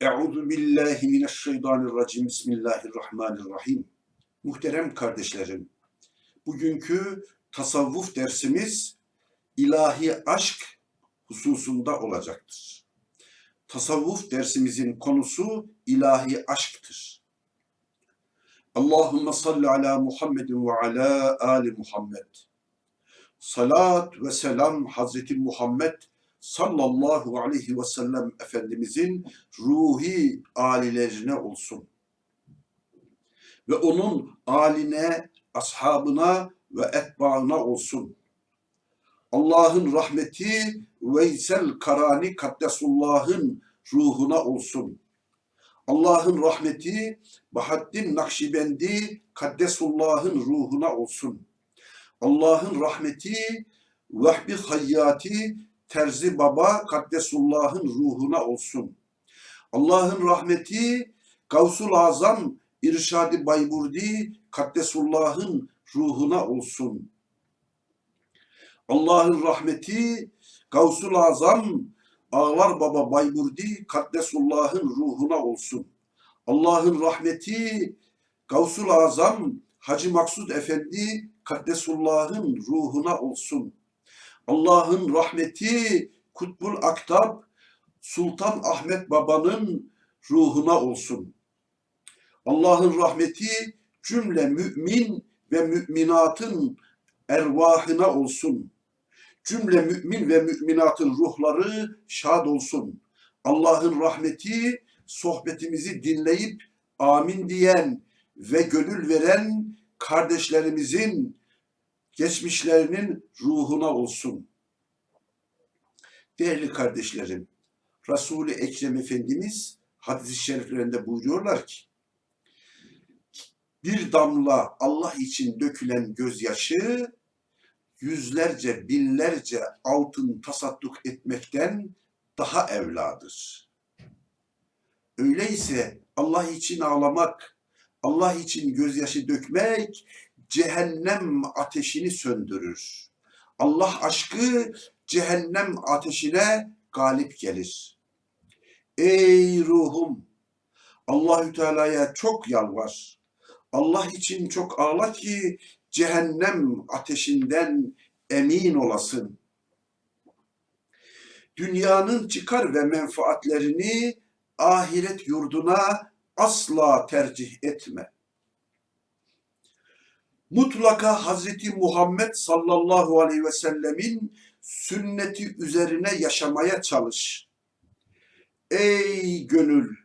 Euzu billahi mineşşeytanirracim. Bismillahirrahmanirrahim. Muhterem kardeşlerim, bugünkü tasavvuf dersimiz ilahi aşk hususunda olacaktır. Tasavvuf dersimizin konusu ilahi aşktır. Allahumme salli ala Muhammedin ve ala ali Muhammed. Salat ve selam Hazreti Muhammed sallallahu aleyhi ve sellem Efendimizin ruhi alilerine olsun. Ve onun aline, ashabına ve etbaına olsun. Allah'ın rahmeti Veysel Karani Kaddesullah'ın ruhuna olsun. Allah'ın rahmeti Bahaddin Nakşibendi Kaddesullah'ın ruhuna olsun. Allah'ın rahmeti Vehbi Hayyati Terzi Baba Kaddesullah'ın ruhuna olsun. Allah'ın rahmeti Gavsul Azam İrşadi Bayburdi Kaddesullah'ın ruhuna olsun. Allah'ın rahmeti Gavsul Azam Ağlar Baba Bayburdi Kaddesullah'ın ruhuna olsun. Allah'ın rahmeti Gavsul Azam Hacı Maksud Efendi Kaddesullah'ın ruhuna olsun. Allah'ın rahmeti Kutbul Aktab Sultan Ahmet Baba'nın ruhuna olsun. Allah'ın rahmeti cümle mümin ve müminatın ervahına olsun. Cümle mümin ve müminatın ruhları şad olsun. Allah'ın rahmeti sohbetimizi dinleyip amin diyen ve gönül veren kardeşlerimizin geçmişlerinin ruhuna olsun. Değerli kardeşlerim, Resul-i Ekrem Efendimiz hadis-i şeriflerinde buyuruyorlar ki, bir damla Allah için dökülen gözyaşı, yüzlerce, binlerce altın tasadduk etmekten daha evladır. Öyleyse Allah için ağlamak, Allah için gözyaşı dökmek cehennem ateşini söndürür. Allah aşkı cehennem ateşine galip gelir. Ey ruhum! Allahü Teala'ya çok yalvar. Allah için çok ağla ki cehennem ateşinden emin olasın. Dünyanın çıkar ve menfaatlerini ahiret yurduna asla tercih etme mutlaka Hazreti Muhammed sallallahu aleyhi ve sellemin sünneti üzerine yaşamaya çalış. Ey gönül!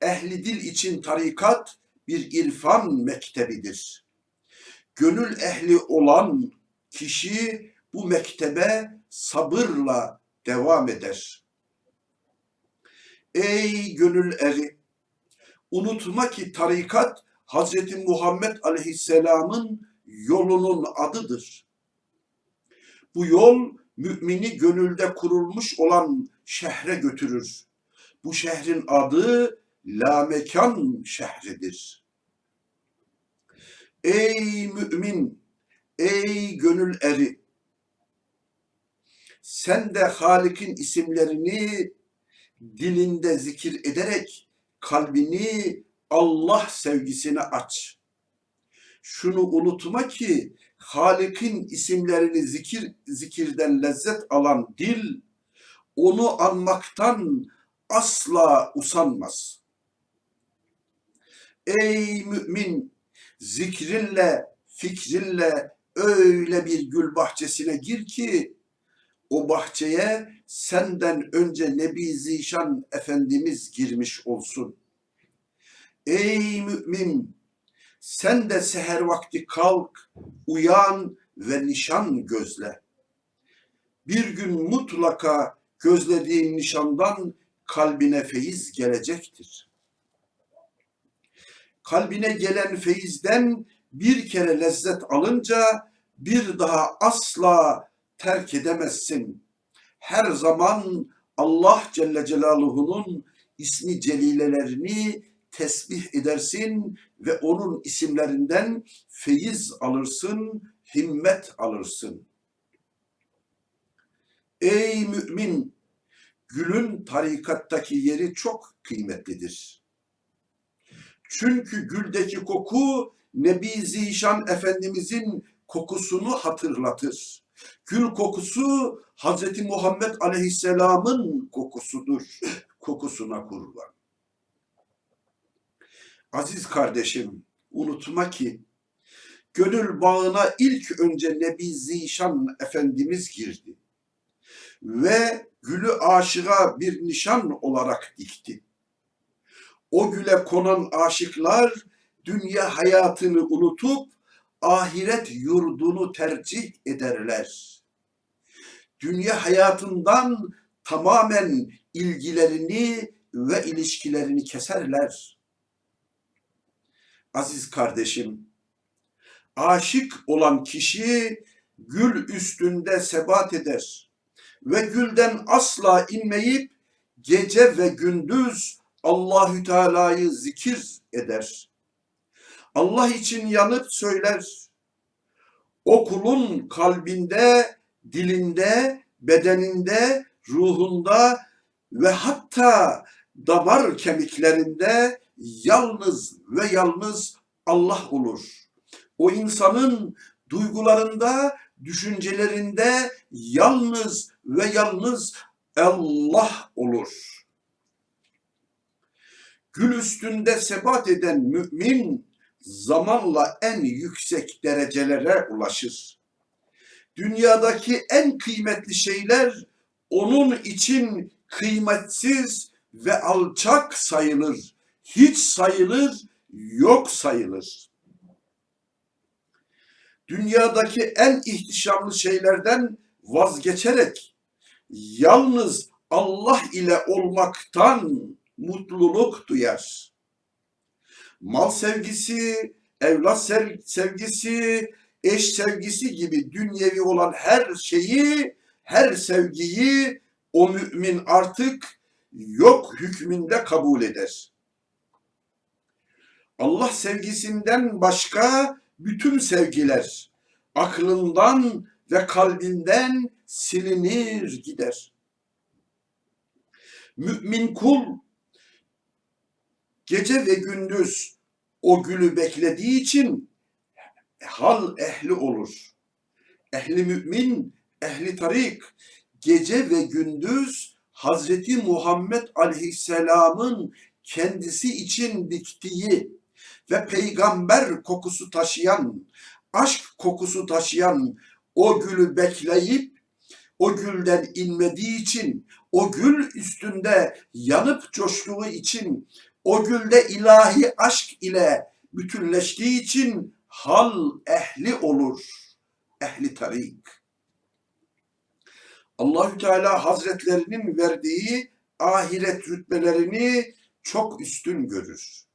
Ehli dil için tarikat bir irfan mektebidir. Gönül ehli olan kişi bu mektebe sabırla devam eder. Ey gönül eri! Unutma ki tarikat Hazreti Muhammed Aleyhisselam'ın yolunun adıdır. Bu yol mümini gönülde kurulmuş olan şehre götürür. Bu şehrin adı Lamekan şehridir. Ey mümin, ey gönül eri, sen de Halik'in isimlerini dilinde zikir ederek kalbini Allah sevgisini aç. Şunu unutma ki Halik'in isimlerini zikir zikirden lezzet alan dil onu anmaktan asla usanmaz. Ey mümin zikrinle, fikrinle öyle bir gül bahçesine gir ki o bahçeye senden önce Nebi Zişan Efendimiz girmiş olsun. Ey mümin! Sen de seher vakti kalk, uyan ve nişan gözle. Bir gün mutlaka gözlediğin nişandan kalbine feyiz gelecektir. Kalbine gelen feyizden bir kere lezzet alınca bir daha asla terk edemezsin. Her zaman Allah Celle Celaluhu'nun ismi celilelerini tesbih edersin ve onun isimlerinden feyiz alırsın, himmet alırsın. Ey mümin! gülün tarikattaki yeri çok kıymetlidir. Çünkü güldeki koku Nebi Zişan Efendimizin kokusunu hatırlatır. Gül kokusu Hazreti Muhammed Aleyhisselam'ın kokusudur. Kokusuna kurban. Aziz kardeşim, unutma ki gönül bağına ilk önce Nebi Zişan Efendimiz girdi ve gülü aşığa bir nişan olarak dikti. O güle konan aşıklar dünya hayatını unutup ahiret yurdunu tercih ederler. Dünya hayatından tamamen ilgilerini ve ilişkilerini keserler. Aziz kardeşim, aşık olan kişi gül üstünde sebat eder ve gülden asla inmeyip gece ve gündüz Allahü Teala'yı zikir eder. Allah için yanıp söyler. O kulun kalbinde, dilinde, bedeninde, ruhunda ve hatta damar kemiklerinde yalnız ve yalnız Allah olur. O insanın duygularında, düşüncelerinde yalnız ve yalnız Allah olur. Gül üstünde sebat eden mümin zamanla en yüksek derecelere ulaşır. Dünyadaki en kıymetli şeyler onun için kıymetsiz ve alçak sayılır. Hiç sayılır, yok sayılır. Dünyadaki en ihtişamlı şeylerden vazgeçerek yalnız Allah ile olmaktan mutluluk duyar. Mal sevgisi, evlat sev- sevgisi, eş sevgisi gibi dünyevi olan her şeyi, her sevgiyi o mümin artık yok hükmünde kabul eder. Allah sevgisinden başka bütün sevgiler aklından ve kalbinden silinir gider. Mümin kul gece ve gündüz o gülü beklediği için hal ehli olur. Ehli mümin, ehli tarik gece ve gündüz Hazreti Muhammed Aleyhisselam'ın kendisi için diktiği ve peygamber kokusu taşıyan, aşk kokusu taşıyan o gülü bekleyip o gülden inmediği için, o gül üstünde yanıp coştuğu için, o gülde ilahi aşk ile bütünleştiği için hal ehli olur. Ehli tarik. Allahü Teala Hazretlerinin verdiği ahiret rütbelerini çok üstün görür.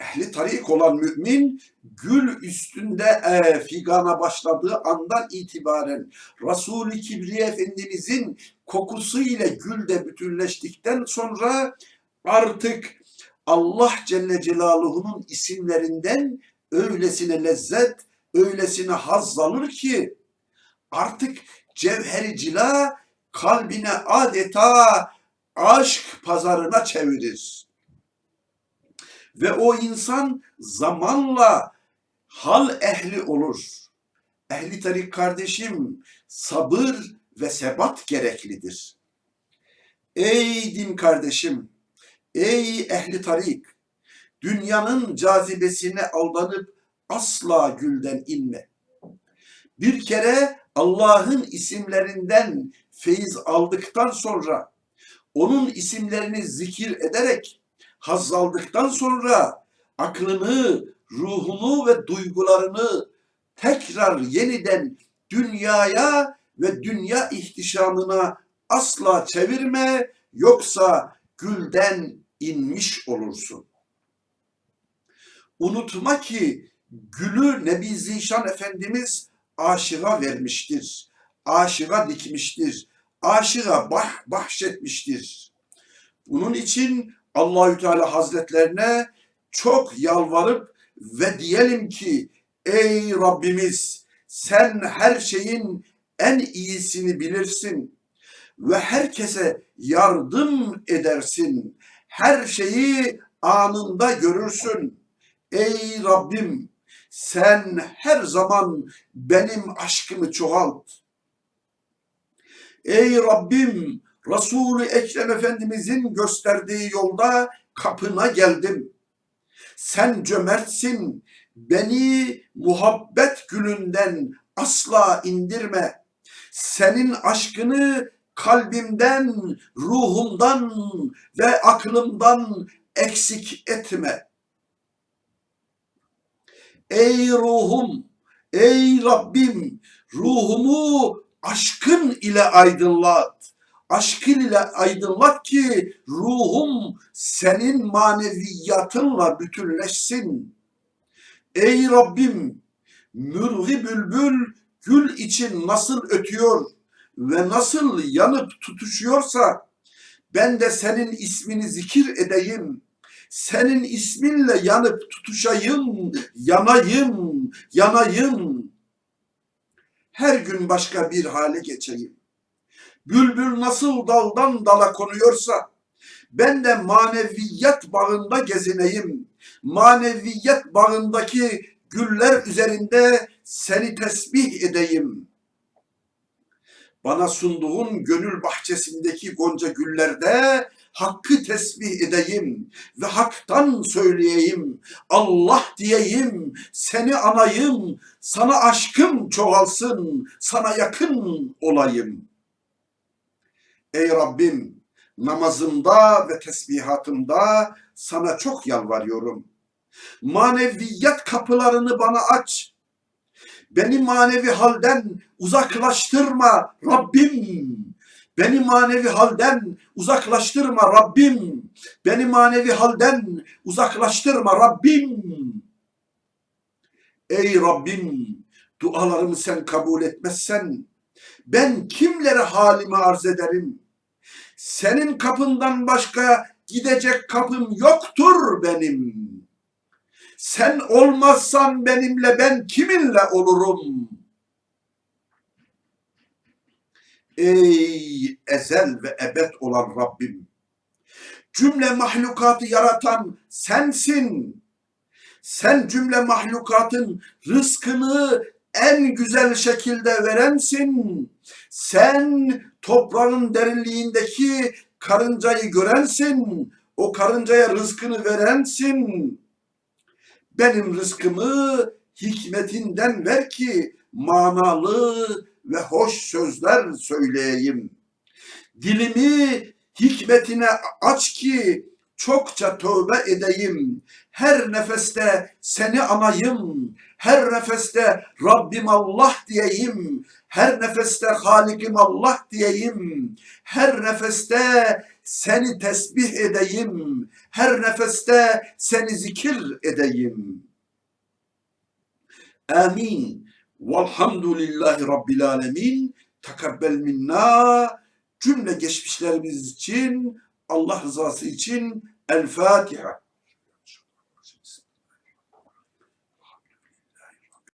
Ehli tarik olan mümin gül üstünde e, figana başladığı andan itibaren Resul-i Kibriye Efendimizin kokusu ile gül de bütünleştikten sonra artık Allah Celle Celaluhu'nun isimlerinden öylesine lezzet, öylesine haz alır ki artık cevheri cila kalbine adeta aşk pazarına çevirir. Ve o insan zamanla hal ehli olur. Ehli tarik kardeşim sabır ve sebat gereklidir. Ey din kardeşim, ey ehli tarik, dünyanın cazibesine aldanıp asla gülden inme. Bir kere Allah'ın isimlerinden feyiz aldıktan sonra onun isimlerini zikir ederek haz aldıktan sonra aklını, ruhunu ve duygularını tekrar yeniden dünyaya ve dünya ihtişamına asla çevirme yoksa gülden inmiş olursun. Unutma ki gülü Nebi Zişan Efendimiz aşığa vermiştir. Aşığa dikmiştir. Aşığa bah, bahşetmiştir. Bunun için Allahü Teala Hazretlerine çok yalvarıp ve diyelim ki ey Rabbimiz sen her şeyin en iyisini bilirsin ve herkese yardım edersin. Her şeyi anında görürsün. Ey Rabbim sen her zaman benim aşkımı çoğalt. Ey Rabbim Resul-i Ekrem Efendimizin gösterdiği yolda kapına geldim. Sen cömertsin, beni muhabbet gülünden asla indirme. Senin aşkını kalbimden, ruhumdan ve aklımdan eksik etme. Ey ruhum, ey Rabbim, ruhumu aşkın ile aydınlat. Aşkın ile aydınlat ki ruhum senin maneviyatınla bütünleşsin. Ey Rabbim, mürgi bülbül gül için nasıl ötüyor ve nasıl yanıp tutuşuyorsa ben de senin ismini zikir edeyim. Senin isminle yanıp tutuşayım, yanayım, yanayım. Her gün başka bir hale geçeyim. Bülbül nasıl daldan dala konuyorsa ben de maneviyat bağında gezineyim. Maneviyat bağındaki güller üzerinde seni tesbih edeyim. Bana sunduğun gönül bahçesindeki gonca güllerde hakkı tesbih edeyim ve haktan söyleyeyim. Allah diyeyim, seni anayım, sana aşkım çoğalsın, sana yakın olayım. Ey Rabbim, namazımda ve tesbihatımda sana çok yalvarıyorum. Maneviyat kapılarını bana aç. Beni manevi halden uzaklaştırma Rabbim. Beni manevi halden uzaklaştırma Rabbim. Beni manevi halden uzaklaştırma Rabbim. Ey Rabbim, dualarımı sen kabul etmezsen ben kimlere halimi arz ederim? Senin kapından başka gidecek kapım yoktur benim. Sen olmazsan benimle ben kiminle olurum? Ey ezel ve ebed olan Rabbim! Cümle mahlukatı yaratan sensin. Sen cümle mahlukatın rızkını en güzel şekilde verensin. Sen toprağın derinliğindeki karıncayı görensin. O karıncaya rızkını verensin. Benim rızkımı hikmetinden ver ki manalı ve hoş sözler söyleyeyim. Dilimi hikmetine aç ki çokça tövbe edeyim. Her nefeste seni anayım. Her nefeste Rabbim Allah diyeyim. Her nefeste Halikim Allah diyeyim. Her nefeste seni tesbih edeyim. Her nefeste seni zikir edeyim. Amin. Velhamdülillahi Rabbil alemin. Tekabbel minna. Cümle geçmişlerimiz için, Allah rızası için El Fatiha.